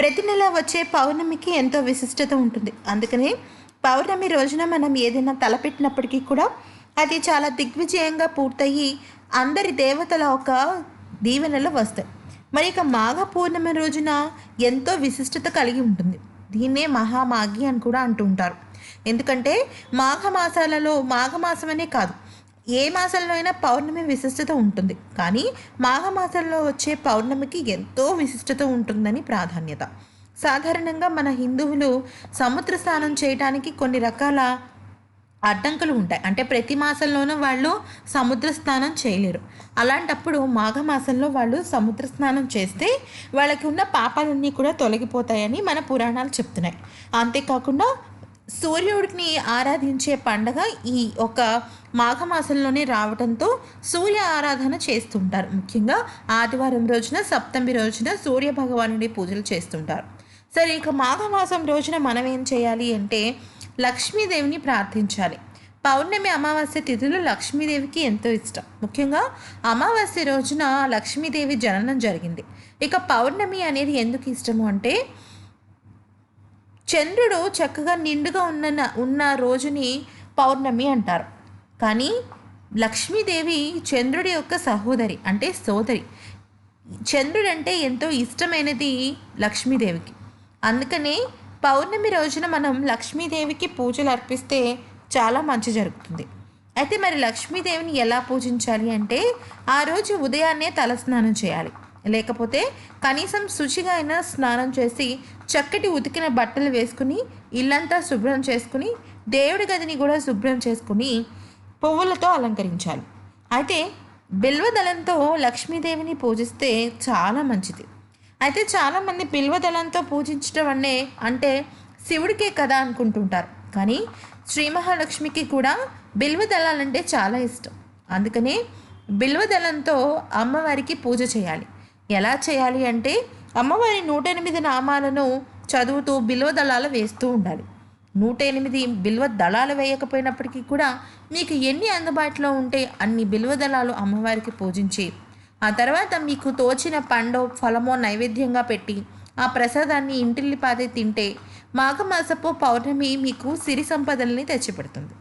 ప్రతి నెల వచ్చే పౌర్ణమికి ఎంతో విశిష్టత ఉంటుంది. అందుకనే పౌర్ణమి రోజున మనం ఏదైనా తలపెట్టినప్పటికీ కూడా అది చాలా దిగ్విజయంగా పూర్తయి అందరి దేవతల ఒక దీవెనలు వస్తాయి. మరి ఇక మాఘ పూర్ణమి రోజున ఎంతో విశిష్టత కలిగి ఉంటుంది. దీన్నే మహామాఘి అని కూడా అంటుంటారు ఎందుకంటే మాఘమాసాలలో మాఘమాసం అనే కాదు ఏ మాసంలో అయినా పౌర్ణమి విశిష్టత ఉంటుంది. కానీ మాఘమాసంలో వచ్చే పౌర్ణమికి ఎంతో విశిష్టత ఉంటుందని ప్రాధాన్యత. సాధారణంగా మన హిందువులు సముద్ర స్నానం చేయడానికి కొన్ని రకాల అడ్డంకులు ఉంటాయి. అంటే ప్రతి మాసంలోనూ వాళ్ళు సముద్ర స్నానం చేయలేరు. అలాంటప్పుడు మాఘమాసంలో వాళ్ళు సముద్ర స్నానం చేస్తే వాళ్ళకి ఉన్న పాపాలన్నీ కూడా తొలగిపోతాయని మన పురాణాలు చెప్తున్నాయి. అంతేకాకుండా సూర్యుడిని ఆరాధించే పండగ ఈ ఒక మాఘమాసంలోనే రావడంతో సూర్య ఆరాధన చేస్తుంటారు. ముఖ్యంగా ఆదివారం రోజున సప్తమి రోజున సూర్య భగవానుడి పూజలు చేస్తుంటారు. సరే ఇక మాఘమాసం రోజున మనం ఏం చేయాలి అంటే లక్ష్మీదేవిని ప్రార్థించాలి. పౌర్ణమి అమావాస్య తిథులు లక్ష్మీదేవికి ఎంతో ఇష్టం. ముఖ్యంగా అమావాస్య రోజున లక్ష్మీదేవి జననం జరిగింది. ఇక పౌర్ణమి అనేది ఎందుకు ఇష్టము అంటే చంద్రుడు చక్కగా నిండుగా ఉన్న ఉన్న రోజుని పౌర్ణమి అంటారు. కానీ లక్ష్మీదేవి చంద్రుడి యొక్క సహోదరి అంటే సోదరి. చంద్రుడు అంటే ఎంతో ఇష్టమైనది లక్ష్మీదేవికి. అందుకనే పౌర్ణమి రోజున మనం లక్ష్మీదేవికి పూజలు అర్పిస్తే చాలా మంచి జరుగుతుంది. అయితే మరి లక్ష్మీదేవిని ఎలా పూజించాలి అంటే ఆ రోజు ఉదయాన్నే తలస్నానం చేయాలి. లేకపోతే కనీసం శుచిగా అయినా స్నానం చేసి చక్కటి ఉతికిన బట్టలు వేసుకుని ఇల్లంతా శుభ్రం చేసుకుని దేవుడి గదిని కూడా శుభ్రం చేసుకుని పువ్వులతో అలంకరించాలి. అయితే బిల్వదళంతో లక్ష్మీదేవిని పూజిస్తే చాలా మంచిది. అయితే చాలామంది బిల్వదళంతో పూజించడం అనే అంటే శివుడికే కదా అనుకుంటుంటారు. కానీ శ్రీ మహాలక్ష్మికి కూడా బిల్వదళాలంటే చాలా ఇష్టం. అందుకనే బిల్వదళంతో అమ్మవారికి పూజ చేయాలి. ఎలా చేయాలి అంటే అమ్మవారి నూట ఎనిమిది నామాలను చదువుతూ బిల్వ దళాలు వేస్తూ ఉండాలి. నూట ఎనిమిది బిల్వ దళాలు వేయకపోయినప్పటికీ కూడా మీకు ఎన్ని అందుబాటులో ఉంటే అన్ని బిల్వ దళాలు అమ్మవారికి పూజించి ఆ తర్వాత మీకు తోచిన పండో ఫలమో నైవేద్యంగా పెట్టి ఆ ప్రసాదాన్ని ఇంటిల్లిపాదే తింటే మాఘమాసపు పౌర్ణమి మీకు సిరి సంపదల్ని తెచ్చిపెడుతుంది.